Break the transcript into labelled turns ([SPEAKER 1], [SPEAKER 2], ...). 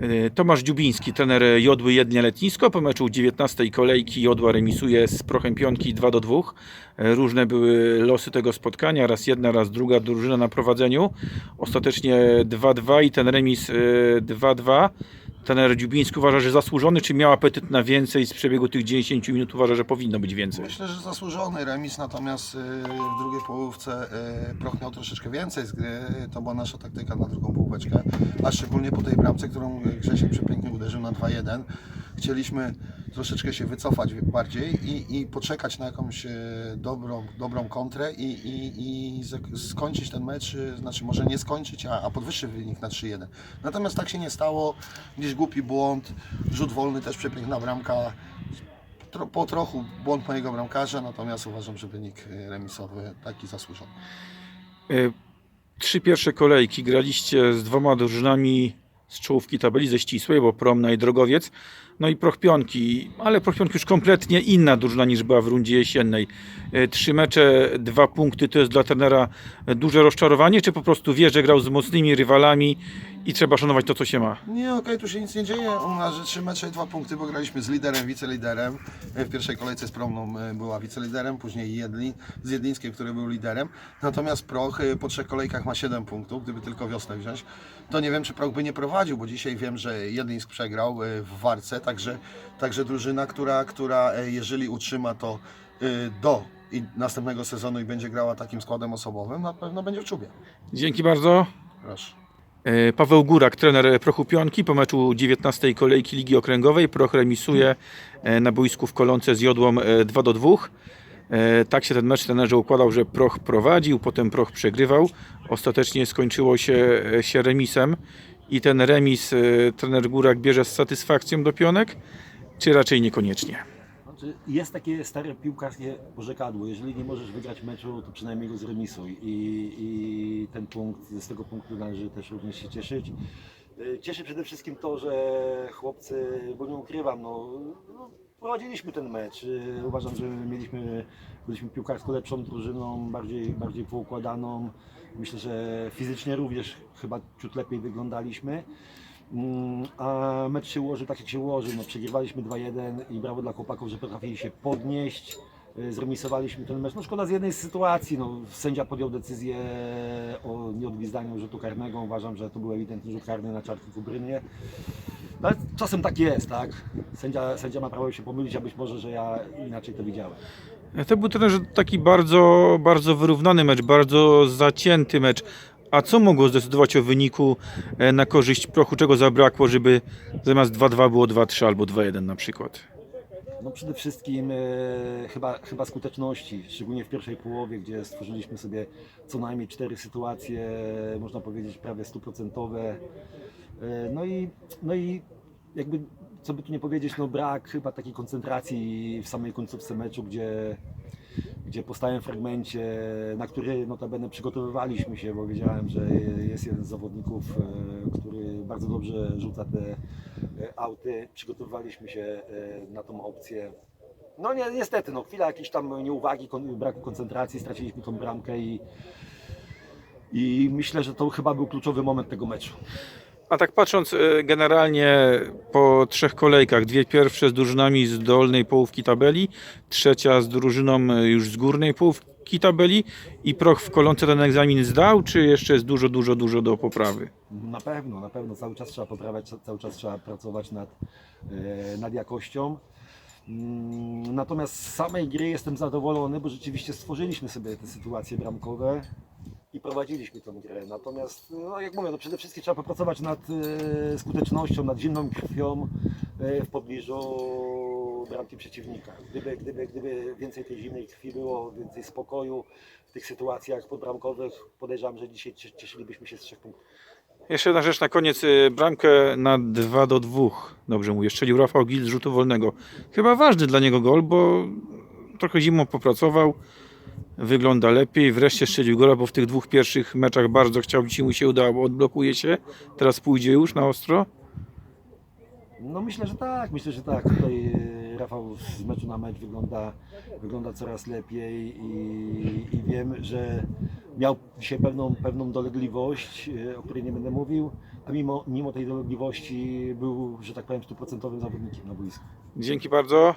[SPEAKER 1] E, Tomasz Dziubiński, trener Jodły Jednia Letnisko. Po meczu 19 kolejki Jodła remisuje z Prochem Pionki 2 do 2. E, Różne były losy tego spotkania. Raz jedna, raz druga drużyna na prowadzeniu. Ostatecznie 2-2 i ten remis e, 2-2. Trener Dziubiński uważa, że zasłużony, czy miał apetyt na więcej z przebiegu tych 10 minut? Uważa, że powinno być więcej.
[SPEAKER 2] Myślę, że zasłużony remis, natomiast y, w drugiej połówce y, Proch miał troszeczkę więcej z gry. To była nasza taktyka na drugą połóweczkę, a szczególnie po tej bramce, którą Grzesiek przepięknie uderzył na 2-1. Chcieliśmy troszeczkę się wycofać bardziej i, i poczekać na jakąś y, dobrą, dobrą kontrę i, i, i skończyć ten mecz, y, znaczy może nie skończyć, a, a podwyższyć wynik na 3-1. Natomiast tak się nie stało, gdzieś głupi błąd, rzut wolny też przepiękna bramka, tro, po trochu błąd mojego bramkarza, natomiast uważam, że wynik y, remisowy taki zasłużony.
[SPEAKER 1] E, Trzy pierwsze kolejki graliście z dwoma drużynami z czołówki tabeli, ze ścisłej, bo Promna i Drogowiec. No i Proch Pionki, ale Proch Pionki już kompletnie inna drużyna niż była w rundzie jesiennej. E, Trzy mecze, dwa punkty to jest dla trenera duże rozczarowanie, czy po prostu wie, że grał z mocnymi rywalami i trzeba szanować to, co się ma?
[SPEAKER 2] Nie, okej, tu się nic nie dzieje. U nas że trzy mecze i dwa punkty, bo graliśmy z liderem, wiceliderem. E, W pierwszej kolejce z Promną e, była wiceliderem, później Jedli, z Jedlińskim, który był liderem. Natomiast Proch po trzech kolejkach ma 7 punktów, gdyby tylko wiosnę wziąć. To nie wiem, czy Proch by nie prowadził, bo dzisiaj wiem, że Jedlińsk przegrał e, w Warce, także, także drużyna, która, która e, jeżeli utrzyma to e, do następnego sezonu i będzie grała takim składem osobowym, na pewno będzie w czubie.
[SPEAKER 1] Dzięki bardzo.
[SPEAKER 2] Proszę.
[SPEAKER 1] Paweł Górak, trener Prochu Pionki po meczu 19 kolejki Ligi Okręgowej. Proch remisuje na boisku w Kolące z Jodłą e, 2 do 2. E, Tak się ten mecz trenerze układał, że Proch prowadził, potem Proch przegrywał. Ostatecznie skończyło się, się remisem i ten remis e, trener Górak bierze z satysfakcją do pionek, czy raczej niekoniecznie?
[SPEAKER 3] Znaczy, jest takie stare piłkarskie porzekadło, jeżeli nie możesz wygrać meczu, to przynajmniej go zremisuj i, i ten punkt, z tego punktu należy też również się cieszyć. Y, Cieszy przede wszystkim to, że chłopcy, bo nie ukrywam, no, no prowadziliśmy ten mecz. Y, Uważam, że mieliśmy, byliśmy piłkarsko lepszą drużyną, bardziej, bardziej poukładaną. Myślę, że fizycznie również chyba ciut lepiej wyglądaliśmy. Mm, A mecz się ułożył tak jak się ułożył. No, przegrywaliśmy 2-1 i brawo dla chłopaków, że potrafili się podnieść. Y, Zremisowaliśmy ten mecz. No szkoda z jednej sytuacji. No, sędzia podjął decyzję o nieodgwizdaniu rzutu karnego. Uważam, że to był ewidentny rzut karny na czarku Kubrynie. No, czasem tak jest, tak? Sędzia, sędzia ma prawo się pomylić, a być może, że ja inaczej to widziałem.
[SPEAKER 1] To był trenerze taki bardzo, bardzo wyrównany mecz, bardzo zacięty mecz. A co mogło zdecydować o wyniku e, na korzyść prochu? Czego zabrakło, żeby zamiast 2-2 było 2-3 albo 2-1 na przykład?
[SPEAKER 3] No przede wszystkim e, chyba, chyba skuteczności, szczególnie w pierwszej połowie, gdzie stworzyliśmy sobie co najmniej cztery sytuacje, można powiedzieć prawie stuprocentowe. E, no, i, no i jakby, co by tu nie powiedzieć, no brak chyba takiej koncentracji w samej końcówce meczu, gdzie, gdzie po stałym fragmencie, na który notabene przygotowywaliśmy się, bo wiedziałem, że jest jeden z zawodników, e, który bardzo dobrze rzuca te auty. Przygotowywaliśmy się e, na tą opcję. No nie, niestety, no, chwila jakiejś tam nieuwagi, braku koncentracji, straciliśmy tą bramkę i, i myślę, że to chyba był kluczowy moment tego meczu.
[SPEAKER 1] A tak patrząc e, generalnie po trzech kolejkach, dwie pierwsze z drużynami z dolnej połówki tabeli, trzecia z drużyną e, już z górnej połówki tabeli i proch w kolonce ten egzamin zdał, czy jeszcze jest dużo, dużo, dużo do poprawy?
[SPEAKER 3] Na pewno, na pewno cały czas trzeba poprawiać, cały czas trzeba pracować nad, e, nad jakością. Mm, Natomiast z samej gry jestem zadowolony, bo rzeczywiście stworzyliśmy sobie te sytuacje bramkowe i prowadziliśmy tę grę. Natomiast, no jak mówię, no przede wszystkim trzeba popracować nad e, skutecznością, nad zimną krwią e, w pobliżu bramki przeciwnika. Gdyby, gdyby, gdyby więcej tej zimnej krwi było, więcej spokoju w tych sytuacjach podbramkowych, podejrzewam, że dzisiaj cie- cieszylibyśmy się z trzech punktów.
[SPEAKER 1] Jeszcze jedna rzecz na koniec. e, Bramkę na 2 do 2. Dobrze mówię. Strzelił Rafał Gil z rzutu wolnego. Chyba ważny dla niego gol, bo trochę zimą popracował. Wygląda lepiej. Wreszcie strzelił gola, bo w tych dwóch pierwszych meczach bardzo chciał. Dzisiaj mu się udało. Odblokuje się. Teraz pójdzie już na ostro.
[SPEAKER 3] No myślę, że tak, myślę, że tak. Tutaj e, Rafał z meczu na mecz wygląda, wygląda coraz lepiej i, i wiem, że miał dzisiaj pewną, pewną dolegliwość, e, o której nie będę mówił, a mimo, mimo tej dolegliwości był, że tak powiem, stuprocentowym zawodnikiem na boisku.
[SPEAKER 1] Dzięki bardzo.